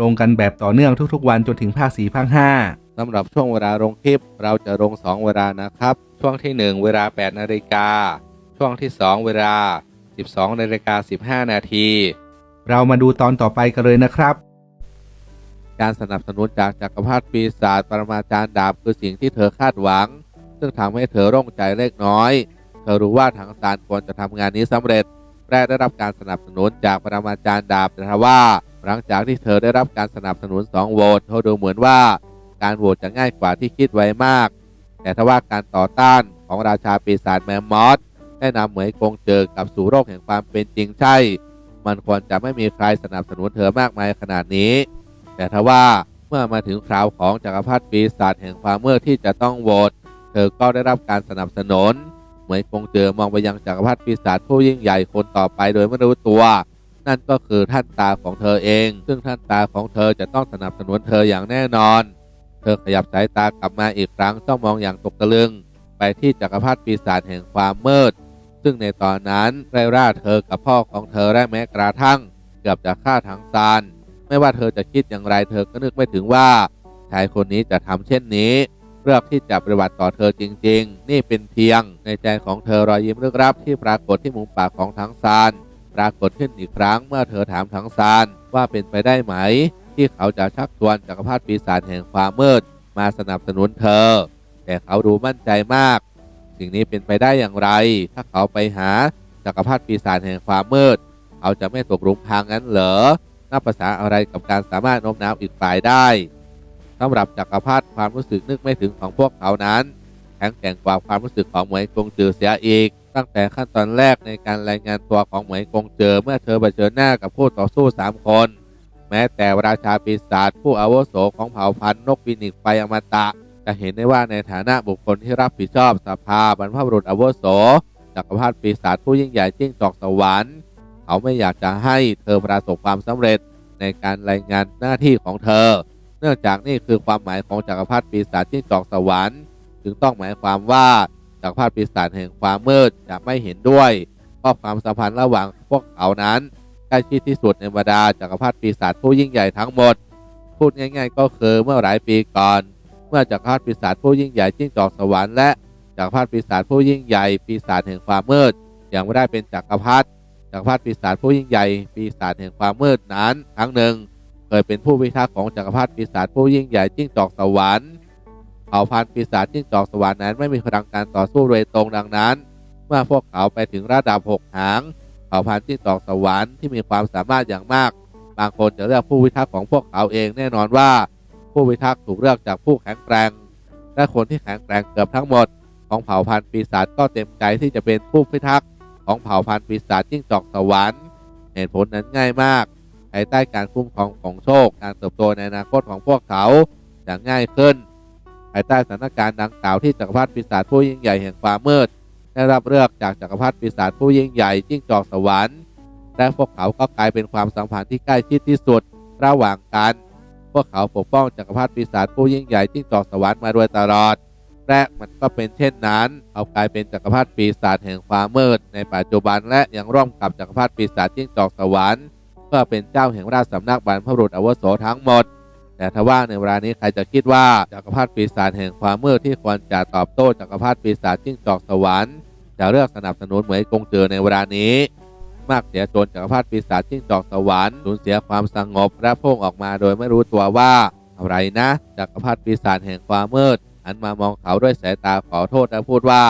ลงกันแบบต่อเนื่องทุกๆ วันจนถึงภาค4ภาค5สำหรับช่วงเวลาลงคลิป เราจะลง 2 เวลานะครับ ช่วงที่ 1 เวลา 8 นาฬิกา ช่วงที่ 2 เวลา 12 นาฬิกา 15 นาที เรามาดูตอนต่อไปกันเลยนะครับ การสนับสนุนจากจักรพรรดิปีศาจปรมาจารย์ดาบคือสิ่งที่เธอคาดหวัง ซึ่งทำให้เธอร่งใจเล็กน้อย เธอรู้ว่าถังซานควรจะทำงานนี้สำเร็จและได้รับการสนับสนุนจากปรมาจารย์ดาบแต่ทว่า หลังจากที่เธอได้รับการสนับสนุน 2 โหวตเธอดูเหมือนว่าการโหวตจะง่ายกว่าที่คิดไว้มาก แต่ทว่าการต่อต้านของราชาปีศาจแมมมอสได้นำเหมยกงเจอกับสู่โรคแห่งความเป็นจริงใช่ มันควรจะไม่มีใครสนับสนุนเธอมากมายขนาดนี้ แต่ทว่าเมื่อมาถึงคราวของจักรพรรดิปีศาจแห่งความมืดที่จะต้องโหวตเธอก็ได้รับการสนับสนุน เหมยกงเจอมองไปยังจักรพรรดิปีศาจผู้ยิ่งใหญ่คนต่อไปโดยไม่รู้ตัว นั่นก็คือท่านตาของเธอเอง ซึ่งท่านตาของเธอจะต้องสนับสนุนเธออย่างแน่นอน เธอขยับสายตากลับมาอีกครั้งจ้องมองอย่างตกตะลึง ไปที่จักรพรรดิปีศาจแห่งความมืด ซึ่งในตอนนั้นไรร่าเธอกับพ่อของเธอและแม้กระทั่ง เกือบจะฆ่าทั้งซานไม่ว่าเธอจะคิดอย่างไรเธอก็นึกไม่ถึงว่าชายคนนี้จะทำเช่นนี้เลือกที่จะปฏิบัติต่อเธอจริง ๆ นี่เป็นเพียง ในใจของเธอรอยยิ้มลึกลับที่ปรากฏที่มุมปากของทั้งซาน ปรากฏขึ้นอีกครั้งเมื่อเธอถามทั้งซานว่าเป็นไปได้ไหม ที่เขาจะชักชวนจักรพรรดิปีศาจแห่งความมืด มาสนับสนุนเธอ แต่เขาดูมั่นใจมาก สิ่งนี้เป็นไปได้อย่างไร ถ้าเขาไปหาจักรพรรดิปีศาจแห่งความมืดเขาจะไม่ตกหลุมพรางนั้นเหรอนับภาษาอะไรกับการสามารถโน้มน้าวอีกฝ่ายได้สำหรับจักรพรรดิความรู้สึกนึกไม่ถึงของพวกเขานั้นแข็งแกร่งกว่าความรู้สึกของเหมยกงจือเสียอีก ตั้งแต่ขั้นตอนแรกในการรายงานตัวของเหมยกงเจอเมื่อเธอเผชิญหน้ากับผู้ต่อสู้สามคน แม้แต่ราชาปีศาจผู้อาวุโสของเผ่าพันธุ์นกฟินิกไฟอมตะ จะเห็นได้ว่าในฐานะบุคคลที่รับผิดชอบสภาบรรพบุรุษอาวุโสจักรพรรดิปีศาจผู้ยิ่งใหญ่จิ้งจอกสวรรค์เขาไม่อยากจะให้เธอประสบความสำเร็จในการรายงานหน้าที่ของเธอ เนื่องจากนี่คือความหมายของจักรพรรดิปีศาจจิ้งจอกสวรรค์ จึงต้องหมายความว่า จักรพรรดิปีศาจแห่งความมืดจะไม่เห็นด้วยเพราะความสัมพันธ์ระหว่างพวกเขานั้นใกล้ชิดที่สุดในบรรดาจักรพรรดิปีศาจผู้ยิ่งใหญ่ทั้งหมด พูดง่าย ๆ ก็คือเมื่อหลายปีก่อน เมื่อจักรพรรดิปีศาจผู้ยิ่งใหญ่จิ้งจอกสวรรค์และจักรพรรดิปีศาจผู้ยิ่งใหญ่ปีศาจแห่งความมืดยังไม่ได้เป็นจักรพรรดิจักรพรรดิปีศาจผู้ยิ่งใหญ่ปีศาจแห่งความมืดนั้นครั้งหนึ่ง เคยเป็นผู้พิทักษ์ของจักรพรรดิปีศาจผู้ยิ่งใหญ่จิ้งจอกสวรรค์ ผ่าพันธุ์ปีศาจจิ้งจอกสวรรค์นั้นไม่มีพลังการต่อสู้โดยตรงดังนั้น เมื่อพวกเขาไปถึงระดับหกหางเผ่าพันธุ์จิ้งจอกสวรรค์ที่มีความสามารถอย่างมาก บางคนจะเลือกผู้พิทักษ์ของพวกเขาเองแน่นอนว่า ผู้พิทักษ์ถูกเลือกจากผู้แข็งแกร่งและคนที่แข็งแกร่งเกือบทั้งหมด ของเผ่าพันธุ์ปีศาจก็เต็มใจที่จะเป็นผู้พิทักษ์ของเผ่าพันธุ์ปีศาจจิ้งจอกสวรรค์เหตุผลนั้นง่ายมากภายใต้การคุ้มครองของโชค การเติบโตในอนาคตของพวกเขาจะง่ายขึ้น ภายใต้สถานการณ์ดังกล่าวที่จักรพรรดิปีศาจผู้ยิ่งใหญ่แห่งความมืด ได้รับเลือกจากจักรพรรดิปีศาจผู้ยิ่งใหญ่จิ้งจอกสวรรค์และพวกเขาก็กลายเป็นความสัมพันธ์ที่ใกล้ชิดที่สุดระหว่างกัน พวกเขาปกป้องจักรพรรดิปีศาจผู้ยิ่งใหญ่จิ้งจอกสวรรค์มาโดยตลอด และมันก็เป็นเช่นนั้นเขากลายเป็นจักรพรรดิปีศาจแห่งความมืด ในปัจจุบันและยังร่วมกับจักรพรรดิปีศาจจิ้งจอกสวรรค์เพื่อเป็นเจ้าแห่งราชสำนักบรรพบุรุษอวโสทั้งหมด แต่ทว่าในเวลานี้ใครจะคิดว่าจักรพรรดิปีศาจแห่งความมืดที่ควรจะตอบโต้จักรพรรดิปีศาจจิ้งจอกสวรรค์จะเลือกสนับสนุนเหมยกงเจอในเวลานี้ มากเสียจนจักรพรรดิปีศาจจิ้งจอกสวรรค์สูญเสียความสงบและพุ่งออกมาโดยไม่รู้ตัวว่าอะไรนะจักรพรรดิปีศาจแห่งความมืดหันมามองเขาด้วยสายตาขอโทษและพูดว่า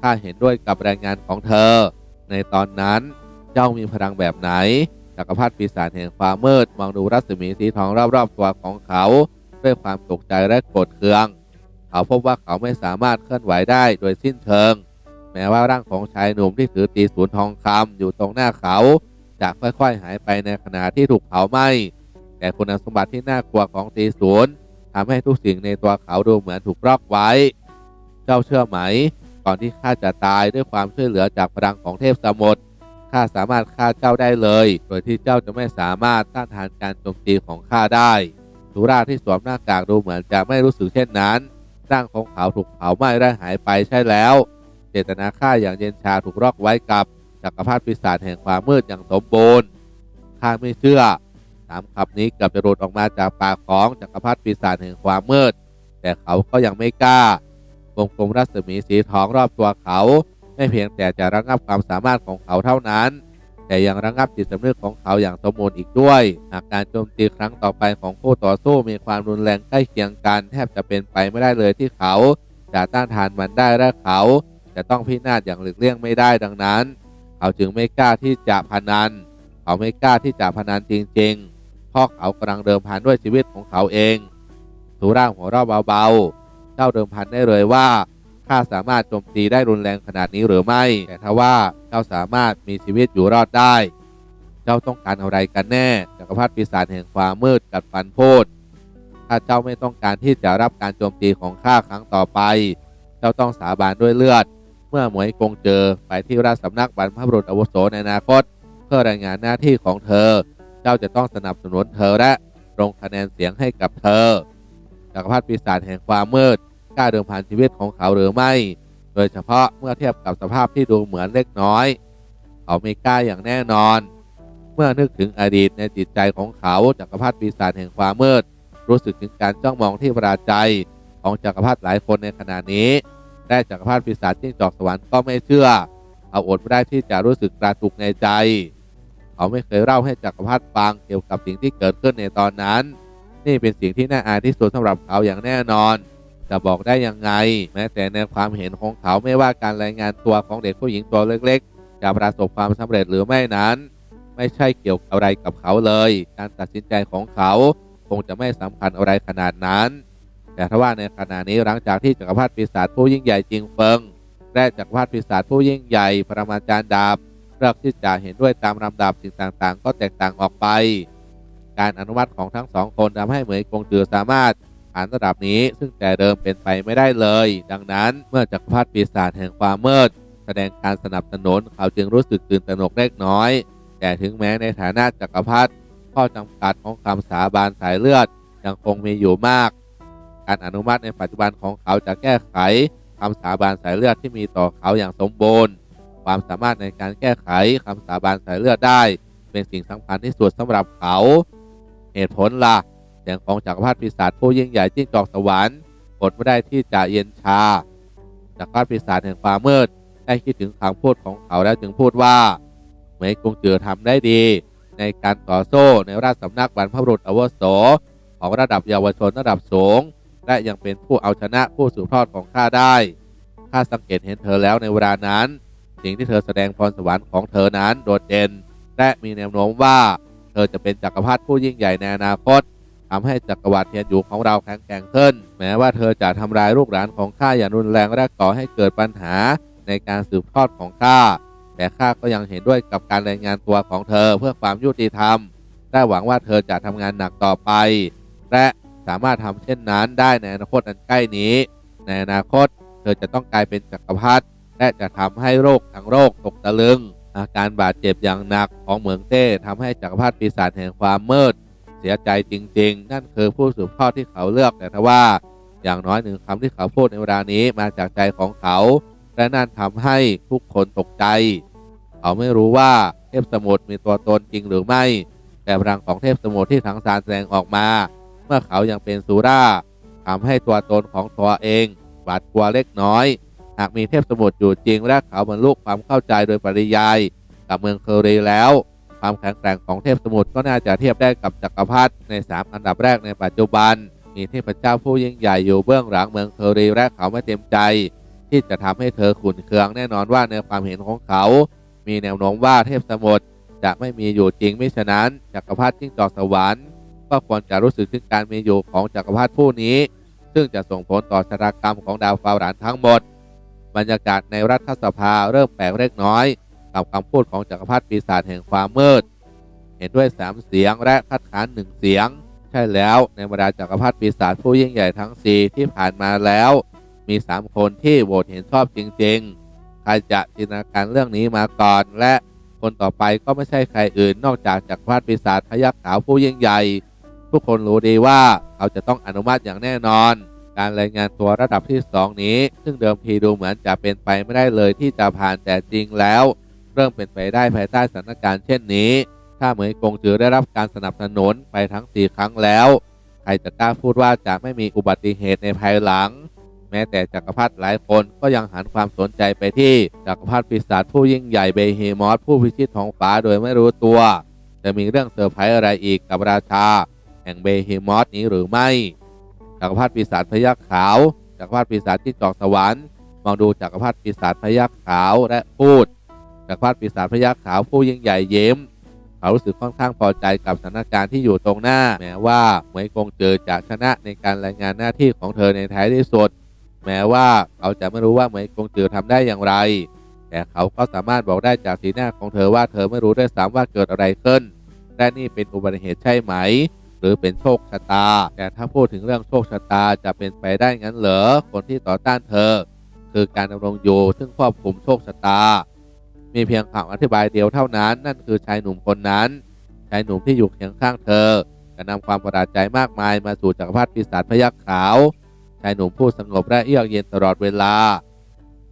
ข้าเห็นด้วยกับแรายงานของเธอ ในตอนนั้นเจ้ามีพลังแบบไหน จักรพรรดิปีศาจแห่งความมืดมองดูรัศมีสีทองรอบๆตัวของเขา ด้วยความตกใจและโกรธเคือง เขาพบว่าเขาไม่สามารถเคลื่อนไหวได้โดยสิ้นเชิง แม้ว่าร่างของชายหนุ่มที่ถือตีศูนย์ทองคำอยู่ตรงหน้าเขาจะค่อยๆ หายไปในขณะที่ถูกเผาไหม้แต่คุณสมบัติที่น่ากลัวของตีศูนย์ทำให้ทุกสิ่งในตัวเขาดูเหมือนถูกลอกไว้ เจ้าเชื่อไหม ก่อนที่ข้าจะตายด้วยความช่วยเหลือจากพลังของเทพสมุทร ข้าสามารถฆ่าเจ้าได้เลย โดยที่เจ้าจะไม่สามารถต้านทานการโจมตีของข้าได้สุราที่สวมหน้ากากดูเหมือนจะไม่รู้สึกเช่นนั้นร่างของเขาถูกเผาไหม้และหายไปใช่แล้ว เจตนาฆ่าอย่างเย็นชาถูกล็อกไว้กับจักรพรรดิปีศาจแห่งความมืดอย่างสมบูรณ์ข้าไม่เชื่อสามคำนี้เกือบจะหลุดออกมาจากปากของจักรพรรดิปีศาจแห่งความมืด แต่เขาก็ยังไม่กล้าวงกลมรัศมีสีทองรอบตัวเขา ไม่เพียงแต่จะระงับความสามารถของเขาเท่านั้น แต่ยังระงับจิตสำนึกของเขาอย่างสมบูรณ์อีกด้วย หากการโจมตีครั้งต่อไปของคู่ต่อสู้มีความรุนแรงใกล้เคียงกัน แทบจะเป็นไปไม่ได้เลยที่เขาจะต้านทานมันได้และเขา จะต้องพินาศอย่างหลีกเลี่ยงไม่ได้ดังนั้น เขาจึงไม่กล้าที่จะพนัน เขาไม่กล้าที่จะพนันจริงๆเพราะเขากำลังเดิมพันด้วยชีวิตของเขาเองสูร่างหัวเราะเบาๆเจ้าเดิมพันได้เลยว่า ข้าสามารถโจมตีได้รุนแรงขนาดนี้หรือไม่ แต่ถ้าว่าเจ้าสามารถมีชีวิตอยู่รอดได้ เจ้าต้องการอะไรกันแน่จักรพรรดิปีศาจแห่งความมืดกัดฟันพูดถ้าเจ้าไม่ต้องการที่จะรับการโจมตีของข้าครั้งต่อไป เจ้าต้องสาบานด้วยเลือด เมื่อหมวยกงเจอไปที่ราชสำนักบรรพบุรุษอาวุโสในอนาคต เพื่อรายงานหน้าที่ของเธอ เจ้าจะต้องสนับสนุนเธอและลงคะแนนเสียงให้กับเธอจักรพรรดิปีศาจแห่งความมืด กล้าเดิมพันชีวิตของเขาหรือไม่ โดยเฉพาะเมื่อเทียบกับสภาพที่ดูเหมือนเล็กน้อย เขาไม่กล้าอย่างแน่นอน เมื่อนึกถึงอดีตในจิตใจของเขาจักรพรรดิปีศาจแห่งความมืด รู้สึกถึงการจ้องมองที่ประหลาดใจของจักรพรรดิหลายคนในขณะนี้และจักรพรรดิปีศาจจิ้งจอกสวรรค์ก็ไม่เชื่อ เอาอดไม่ได้ที่จะรู้สึกกระตุกในใจ เขาไม่เคยเล่าให้จักรพรรดิฟังเกี่ยวกับสิ่งที่เกิดขึ้นในตอนนั้น นี่เป็นสิ่งที่น่าอายที่สุดสำหรับเขาอย่างแน่นอน จะบอกได้ยังไง แม้แต่ในความเห็นของเขาไม่ว่าการรายงานตัวของเด็กผู้หญิงตัวเล็ก ๆ จะประสบความสำเร็จหรือไม่นั้น ไม่ใช่เกี่ยวอะไรกับเขาเลย การตัดสินใจของเขาคงจะไม่สำคัญอะไรขนาดนั้น แต่ถ้าว่าในขณะนี้หลังจากที่จักรพรรดิปีศาจผู้ยิ่งใหญ่จริงเฟิงและจักรพรรดิปีศาจผู้ยิ่งใหญ่ปรมาจารย์ดาบเลือกที่จะเห็นด้วยตามลำดับสิ่งต่างๆ ก็แตกต่างออกไป การอนุมัติของทั้งสองคนทำให้เหมยกงจือสามารถ ผ่านระดับนี้ ซึ่งแต่เดิมเป็นไปไม่ได้เลย ดังนั้นเมื่อจักรพรรดิปีศาจแห่งความมืดแสดงการสนับสนุนเขาจึงรู้สึกตื่นตระหนกเล็กน้อย แต่ถึงแม้ในฐานะจักรพรรดิข้อจำกัดของคำสาบานสายเลือดยังคงมีอยู่มาก การอนุมัติในปัจจุบันของเขาจะแก้ไขคำสาบานสายเลือดที่มีต่อเขาอย่างสมบูรณ์ ความสามารถในการแก้ไขคำสาบานสายเลือดได้ เป็นสิ่งสำคัญที่สุดสำหรับเขา เหตุผลล่ะ สียงของจักรพรรดิปีศาจผู้ยิ่งใหญ่จิ้งจอกสวรรค์อดไม่ได้ที่จะเย็นชาจักรพรรดิปีศาจแห่งความมืดได้คิดถึงคำพูดของเขาแล้วจึงพูดว่าเหมยกงจือทำได้ดี ในการต่อสู้ในราชสำนักบรรพบุรุษอวโสของระดับเยาวชนระดับสูง และยังเป็นผู้เอาชนะผู้สืบทอดของข้าได้ข้าสังเกตเห็นเธอแล้วในเวลานั้น สิ่งที่เธอแสดงพรสวรรค์ของเธอนั้นโดดเด่น และมีแนวโน้มว่า เธอจะเป็นจักรพรรดิผู้ยิ่งใหญ่ในอนาคต ทำให้จักรวรรดิเทียนอยู่ของเราแข็งแกร่งขึ้น แม้ว่าเธอจะทำลายลูกหลานของข้าอย่างรุนแรงและก่อให้เกิดปัญหาในการสืบทอดของข้า แต่ข้าก็ยังเห็นด้วยกับการรายงานตัวของเธอเพื่อความยุติธรรมและหวังว่าเธอจะทำงานหนักต่อไป และสามารถทำเช่นนั้นได้ในอนาคตอันใกล้นี้ ในอนาคตเธอจะต้องกลายเป็นจักรพรรดิและจะทำให้โรคทั้งโรคตกตะลึง อาการบาดเจ็บอย่างหนักของเหมืองเต้ทำให้จักรพรรดิปีศาจแห่งความมืด สียใจจริง ๆ นั่นคือผู้สืบทอดที่เขาเลือกแต่ทว่า อย่างน้อยหนึ่งคำที่เขาพูดในเวลานี้มาจากใจของเขา และนั่นทำให้ทุกคนตกใจ เขาไม่รู้ว่าเทพสมุทรมีตัวตนจริงหรือไม่ แต่พลังของเทพสมุทรที่ทั้งสารแสดงออกมา เมื่อเขายังเป็นซูราทำให้ตัวตนของตัวเองหวาดกลัวเล็กน้อย หากมีเทพสมุทรอยู่จริงและเขาบรรลุความเข้าใจโดยปริยายกับเมืองเคอรีแล้ว ความแข็งแกร่งของเทพสมุทรก็น่าจะเทียบได้กับจักรพรรดิใน 3 อันดับแรกในปัจจุบัน มีเทพเจ้าผู้ยิ่งใหญ่อยู่เบื้องหลังเมืองเคอรีและเขาไม่เต็มใจ ที่จะทำให้เธอขุนเคืองแน่นอนว่าในความเห็นของเขา มีแนวโน้มว่าเทพสมุทรจะไม่มีอยู่จริงไมิฉะนั้นจักรพรรดิจิ้งจอกสวรรค์ก็ควรจะรู้สึกถึงการมีอยู่ของจักรพรรดิผู้นี้ ซึ่งจะส่งผลต่อชะตากรรมของดาวฟาวหลานทั้งหมด บรรยากาศในรัฐสภาเริ่มแปลกเล็กน้อย กับคำพูดของจักรพรรดิปีศาจแห่งความมืด เห็นด้วยสามเสียงและคัดค้านหนึ่งเสียง ใช่แล้วในบรรดาจักรพรรดิปีศาจผู้ยิ่งใหญ่ทั้งสี่ที่ผ่านมาแล้ว มีสามคนที่โหวตเห็นชอบจริง ๆ ใครจะจินตนาการเรื่องนี้มาก่อน และคนต่อไปก็ไม่ใช่ใครอื่นนอกจากจักรพรรดิปีศาจพยักขาวผู้ยิ่งใหญ่ทุกคนรู้ดีว่าเขาจะต้องอนุมัติอย่างแน่นอน การรายงานตัวระดับที่ 2 นี้ ซึ่งเดิมทีดูเหมือนจะเป็นไปไม่ได้เลยที่จะผ่านแต่จริงแล้ว เริ่มเป็นไปได้ภายใต้สถานการณ์เช่นนี้ ถ้าเหมยกงจือได้รับการสนับสนุนไปทั้ง4ครั้งแล้ว ใครจะกล้าพูดว่าจะไม่มีอุบัติเหตุในภายหลัง แม้แต่จักรพรรดิหลายคนก็ยังหันความสนใจไปที่จักรพรรดิปีศาจผู้ยิ่งใหญ่เบเฮมอสผู้พิชิตท้องฟ้าโดยไม่รู้ตัว จะมีเรื่องเซอร์ไพรส์อะไรอีกกับราชา แห่งเบเฮมอสนี้หรือไม่ จักรพรรดิปีศาจพยักขาวจักรพรรดิปีศาจที่จอกสวรรค์มองดูจักรพรรดิปีศาจพยักขาวและพูด จักรพรรดิปีศาจพยักขาวผู้ยิ่งใหญ่เยิ้มเขารู้สึกค่อนข้างพอใจกับสถานการณ์ที่อยู่ตรงหน้า แม้ว่าเหมยกงเจอจะชนะในการรายงานหน้าที่ของเธอในท้ายที่สุดแม้ว่าเขาจะไม่รู้ว่าเหมยกงเจอทำได้อย่างไร แต่เขาก็สามารถบอกได้จากสีหน้าของเธอว่าเธอไม่รู้ด้วยซ้ำว่าเกิดอะไรขึ้นและนี่เป็นอุบัติเหตุใช่ไหม หรือเป็นโชคชะตา แต่ถ้าพูดถึงเรื่องโชคชะตาจะเป็นไปได้งั้นเหรอคนที่ต่อต้านเธอ คือการดำรงอยู่ซึ่งควบคลุมโชคชะตา มีเพียงคำอธิบายเดียวเท่านั้น นั่นคือชายหนุ่มคนนั้น ชายหนุ่มที่อยู่เคียงข้างเธอจะนำความประหลาดใจมากมายมาสู่จักรพรรดิปีศาจพยักขาว ชายหนุ่มผู้สงบและเยือกเย็นตลอดเวลา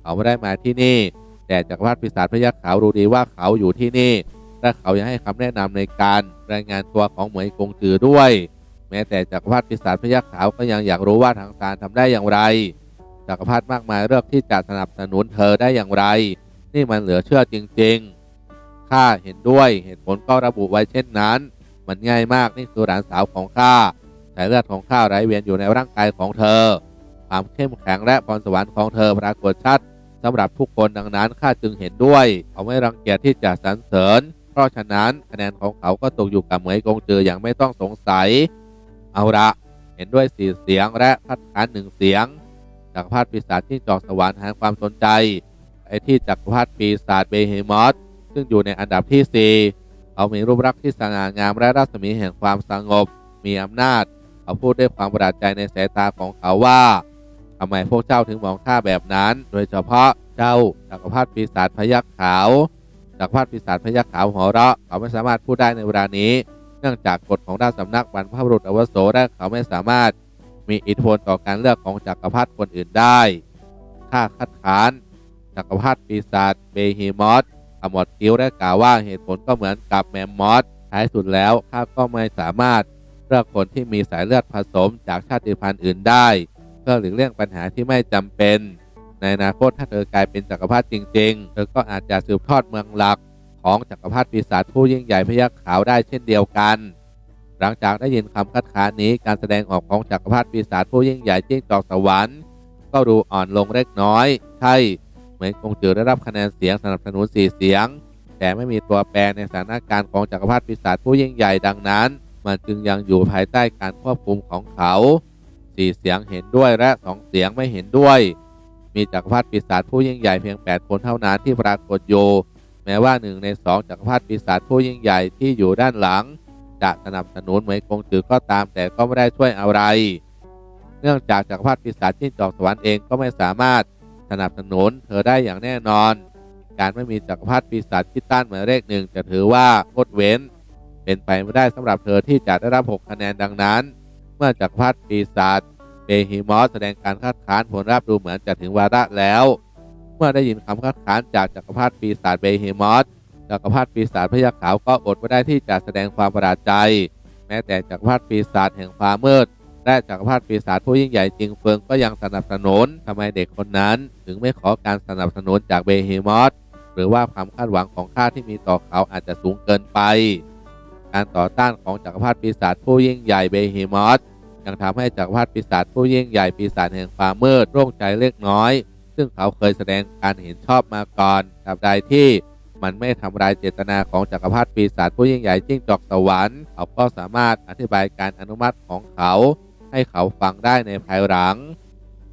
เขาไม่ได้มาที่นี่ แต่จักรพรรดิปีศาจพยักขาวรู้ดีว่าเขาอยู่ที่นี่ และเขายังให้คำแนะนำในการรายงานตัวของเหมยกงจือด้วย แม้แต่จักรพรรดิปีศาจพยักขาวก็ยังอยากรู้ว่าทางการทำได้อย่างไร จักรพรรดิมากมายเลือกที่จะสนับสนุนเธอได้อย่างไร นี่มันเหลือเชื่อจริงๆ ข้าเห็นด้วยเหตุผลก็ระบุไว้เช่นนั้น มันง่ายมากนี่คือหลานสาวของข้าสายเลือดของข้าไหลเวียนอยู่ในร่างกายของเธอ ความเข้มแข็งและพรสวรรค์ของเธอปรากฏชัดสำหรับทุกคนดังนั้นข้าจึงเห็นด้วย เขาไม่รังเกียจที่จะสรรเสริญ เพราะฉะนั้นคะแนนของเขาก็ตกอยู่กับเหมยกงจืออย่างไม่ต้องสงสัย เอาละเห็นด้วยสี่เสียงและคัดค้านหนึ่งเสียงจักพรรดิปีศาจที่จอกสวรรค์หันความสนใจ ไปที่จักรพรรดิปีศาจเบเฮมอสซึ่งอยู่ในอันดับที่สี่เขามีรูปลักษณ์ที่สง่างามและรัศมีแห่งความสงบ มีอำนาจ เขาพูดด้วยความประหลาดใจในสายตาของเขาว่าทำไมพวกเจ้าถึงมองข้าแบบนั้น โดยเฉพาะเจ้าจักรพรรดิปีศาจพยักขาวจักรพรรดิปีศาจพยักขาวหัวเราะ เขาไม่สามารถพูดได้ในเวลานี้ เนื่องจากกฎของด้านสำนักบรรพบุรุษอวุโสและเขาไม่สามารถมีอิทธิพลต่อการเลือกของจักรพรรดิคนอื่นได้ข้าคัดค้าน จักรพรรดิปีศาจเบฮีมอสขมวดคิ้วและกล่าวว่าเหตุผลก็เหมือนกับแมมมอสท้ายสุดแล้วข้าก็ไม่สามารถเลือกคนที่มีสายเลือดผสมจากชาติพันธุ์อื่นได้ เพื่อหลีกเลี่ยงปัญหาที่ไม่จำเป็น ในอนาคตถ้าเธอกลายเป็นจักรพรรดิจริงๆ เธอก็อาจจะสืบทอดเมืองหลักของจักรพรรดิปีศาจผู้ยิ่งใหญ่พยักขาวได้เช่นเดียวกัน หลังจากได้ยินคำคัดค้านนี้การแสดงออกของจักรพรรดิปีศาจผู้ยิ่งใหญ่จิ้งจอกสวรรค์ก็ดูอ่อนลงเล็กน้อย ใช่ เหมือนคงจือได้รับคะแนนเสียงสนับสนุนสี่เสียง แต่ไม่มีตัวแปรในสถานการณ์ของจักรพรรดิปีศาจผู้ยิ่งใหญ่ดังนั้น มันจึงยังอยู่ภายใต้การควบคุมของเขาสี่เสียงเห็นด้วยและสองเสียงไม่เห็นด้วย มีจักรพรรดิปีศาจผู้ยิ่งใหญ่เพียง 8 คนเท่านั้นที่ปรากฏอยู่แม้ว่าหนึ่งในสองจักรพรรดิปีศาจผู้ยิ่งใหญ่ที่อยู่ด้านหลัง จะสนับสนุนเหมยกงจือก็ตามแต่ก็ไม่ได้ช่วยอะไร เนื่องจากจักรพรรดิปีศาจที่จอกสวรรค์เองก็ไม่สามารถ สนับสนุนเธอได้อย่างแน่นอน การไม่มีจักรพรรดิปีศาจที่ต้านหมายเลขหนึ่งจะถือว่างดเว้น เป็นไปไม่ได้สำหรับเธอที่จะได้รับ 6 คะแนนดังนั้น เมื่อจักรพรรดิปีศาจเบฮิมอสแสดงการคัดค้านผลลัพธ์ดูเหมือนจะถึงวาระแล้ว เมื่อได้ยินคำคัดค้านจากจักรพรรดิปีศาจเบฮิมอสจักรพรรดิปีศาจพยักขาวก็อดไม่ได้ที่จะแสดงความประหลาดใจ แม้แต่จักรพรรดิปีศาจแห่งความมืด และจักรพรรดิปีศาจผู้ยิ่งใหญ่จริงเฟิงก็ยังสนับสนุนทำไมเด็กคนนั้น ถึงไม่ขอการสนับสนุนจากเบฮิมอสหรือว่าความคาดหวังของข้าที่มีต่อเขาอาจจะสูงเกินไป การต่อต้านของจักรพรรดิปีศาจผู้ยิ่งใหญ่เบฮิมอสยังทำให้จักรพรรดิปีศาจผู้ยิ่งใหญ่ปีศาจแห่งความมืดโล่งใจเล็กน้อย ซึ่งเขาเคยแสดงการเห็นชอบมาก่อนตราบใดที่มันไม่ทำลายเจตนาของจักรพรรดิปีศาจผู้ยิ่งใหญ่จิ้งจอกสวรรค์เขาก็สามารถอธิบายการอนุมัติของเขา ให้เขาฟังได้ในภายหลัง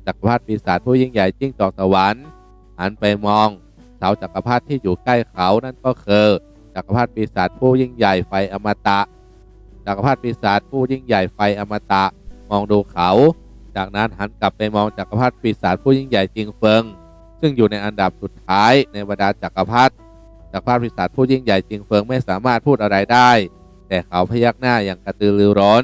จักรพรรดิปีศาจผู้ยิ่งใหญ่จิ้งจอกสวรรค์หันไปมองเสาจักรพรรดิที่อยู่ใกล้เขานั่นก็คือจักรพรรดิปีศาจผู้ยิ่งใหญ่ไฟอมตะจักรพรรดิปีศาจผู้ยิ่งใหญ่ไฟอมตะมองดูเขา จากนั้นหันกลับไปมองจักรพรรดิปีศาจผู้ยิ่งใหญ่จิงเฟิง ซึ่งอยู่ในอันดับสุดท้ายในบรรดาจักรพรรดิจักรพรรดิปีศาจผู้ยิ่งใหญ่จิงเฟิงไม่สามารถพูดอะไรได้ แต่เขาพยักหน้าอย่างกระตือรือร้น